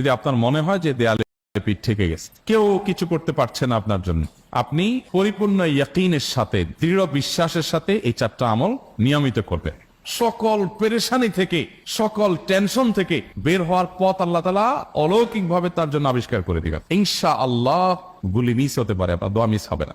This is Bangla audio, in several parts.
যদি আপনার মনে হয় যে দেয়ালে পিঠ থেকে গেছে, কেউ কিছু করতে পারছে না আপনার জন্য। আপনি পরিপূর্ণ ইয়াকিনের সাথে, দৃঢ় বিশ্বাসের সাথে এই চারটা আমল নিয়মিত করবেন। সকল পেরেশানি থেকে, সকল টেনশন থেকে বের হওয়ার পথ আল্লাহ তালা অলৌকিক ভাবে তার জন্য আবিষ্কার করে দিবেন। ইনশা আল্লাহ গুলি মিস হতে পারে, আপনার দোয়া মিস হবে না।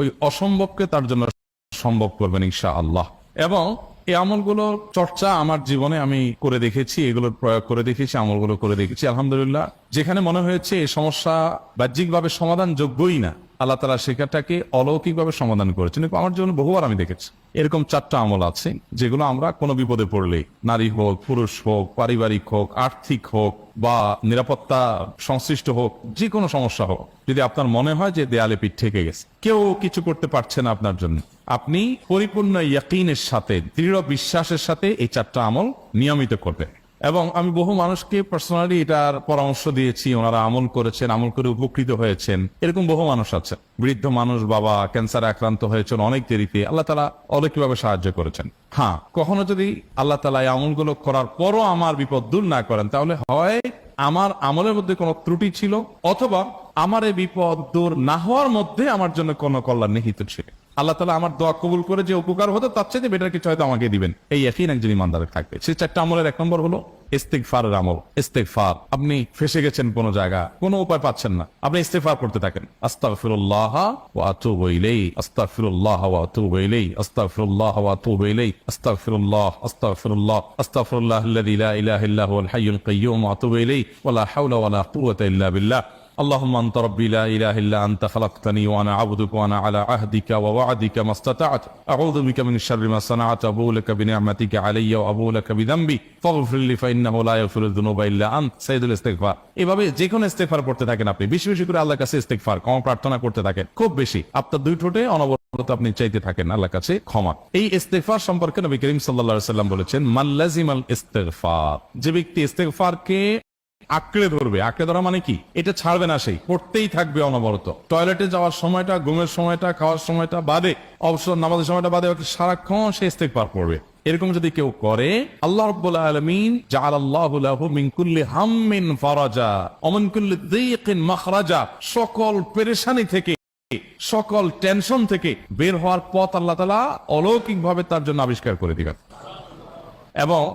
ওই অসম্ভবকে তার জন্য সম্ভব করবেন ইনশা আল্লাহ এবং এই আমলগুলো চর্চা আমার জীবনে আমি করে দেখেছি, এগুলোর প্রয়োগ করে দেখেছি, আমলগুলো করে দেখেছি। আলহামদুলিল্লাহ, যেখানে মনে হয়েছে এই সমস্যা বাহ্যিকভাবে সমাধান যোগ্যই না, আল্লাহ তালা শেখাটাকে অলৌকিকভাবে সমাধান করেছেন। আমার জীবনে বহুবার আমি দেখেছি। এরকম চারটা আমল আছে, যেগুলো আমরা কোনো বিপদে পড়লে নারী হোক, পুরুষ হোক, পারিবারিক হোক, আর্থিক হোক বা নিরাপত্তা সংশ্লিষ্ট হোক যে কোনো সমস্যা হোক, যদি আপনার মনে হয় যে দেয়ালে পিঠ ঠেকে গেছে, কেউ কিছু করতে পারছে না আপনার জন্য, আপনি পরিপূর্ণ ইয়াকিনের সাথে, দৃঢ় বিশ্বাসের সাথে এই চারটা আমল নিয়মিত করবেন। এবং আমি বহু মানুষকে পার্সোনালি এটার পরামর্শ দিয়েছি, ওনারা আমল করেছেন, আমল করে উপকৃত হয়েছেন। এরকম বহু মানুষ আছে বৃদ্ধ মানুষ, বাবা ক্যান্সার আক্রান্ত হয়েছেন অনেক দেরিতে। আল্লাহ তালা অলৌকিকভাবে সাহায্য করেছেন। হ্যাঁ কখনো যদি আল্লাহ তালা এই আমলগুলো করার পরও আমার বিপদ দূর না করেন, তাহলে হয় আমার আমলের মধ্যে কোনো ত্রুটি ছিল, অথবা আমার এই বিপদ দূর না হওয়ার মধ্যে আমার জন্য কোনো কল্যাণ নিহিত ছিল। আল্লাহ তালা আমার দোয়া কবুল করে যে উপকার হতো, তার চেয়ে বেটার কিছু হয়তো আমাকে দিবেন। এই একই একজন ইমানদারের থাকবে। সেই চারটা আমলের এক নম্বর হলো ইস্তেকফারের আমল। ইস্তেকফার আপনি ফেসে গেছেন কোন জায়গা, কোনো উপায় পাচ্ছেন না। আপনি ইস্তেকফার করতে থাকেন। আস্তাগফিরুল্লাহ ওয়া আতুবু ইলাইহি, আস্তাগফিরুল্লাহ ওয়া আতুবু ইলাইহি, আস্তাগফিরুল্লাহ ওয়া আতুবু ইলাইহি, আস্তাগফিরুল্লাহ আস্তাগফিরুল্লাহ আস্তাগফিরুল্লাহ আল্লাযী লা ইলাহা ইল্লা হুয়াল কাইয়্যুম ওয়া ওয়া লা হাওলা ওয়া লা কুওয়াতা ইল্লা বিল্লাহ। اللهم انت ربي لا اله الا انت خلقتني وانا عبدك وانا على عهدك ووعدك ما استطعت اعوذ بك من شر ما صنعت ابو لك بنعمتك علي وابو لك بذنبي فاغفر لي فانه لا يغفر الذنوب الا انت سيد الاستغفار এভাবে যে কোনো ইস্তেগফার করতে থাকেন আপনি বেশি বেশি করে আল্লাহর কাছে ইস্তেগফার ক্ষমা প্রার্থনা করতে থাকেন খুব বেশি আপনার দুই ঠোঁটে অনবরত আপনি চাইতে থাকেন আল্লাহর কাছে ক্ষমা এই ইস্তেগফার সম্পর্কে নবী করিম সাল্লাল্লাহু আলাইহি সাল্লাম বলেছেন মাল্লাজিমাল ইস্তেগফার যে ব্যক্তি ইস্তেগফারকে আঁকড়ে ধরবে। আঁকড়ে ধরা মানে কি? এটা ছাড়বে না সেই পড়তেই থাকবে অনবরত। টয়লেটে যাওয়ার সময়টা, ঘুমের সময়টা, খাওয়ার সময়টা বাদে, অবসর নামাজের সময়টা বাদে সারাক্ষণ সে ইস্তেক পার পড়বে এরকম যদি কেউ করে, আল্লাহ মাখরাজা, সকল পেরেশানি থেকে, সকল টেনশন থেকে বের হওয়ার পথ আল্লাহ অলৌকিক ভাবে তার জন্য আবিষ্কার করে দিবেন। এবং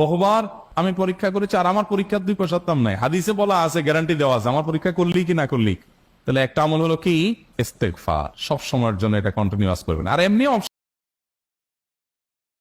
বহুবার আমি পরীক্ষা করেছি আর আমার পরীক্ষার দুই পয়সার দাম নাই। হাদিসে বলা আছে গ্যারান্টি দেওয়া আছে, আমার পরীক্ষা করলি কি না করলি। তাহলে একটা আমল হলো কি? সব সময়ের জন্য এটা কন্টিনিউয়াস করবেন। আর এমনি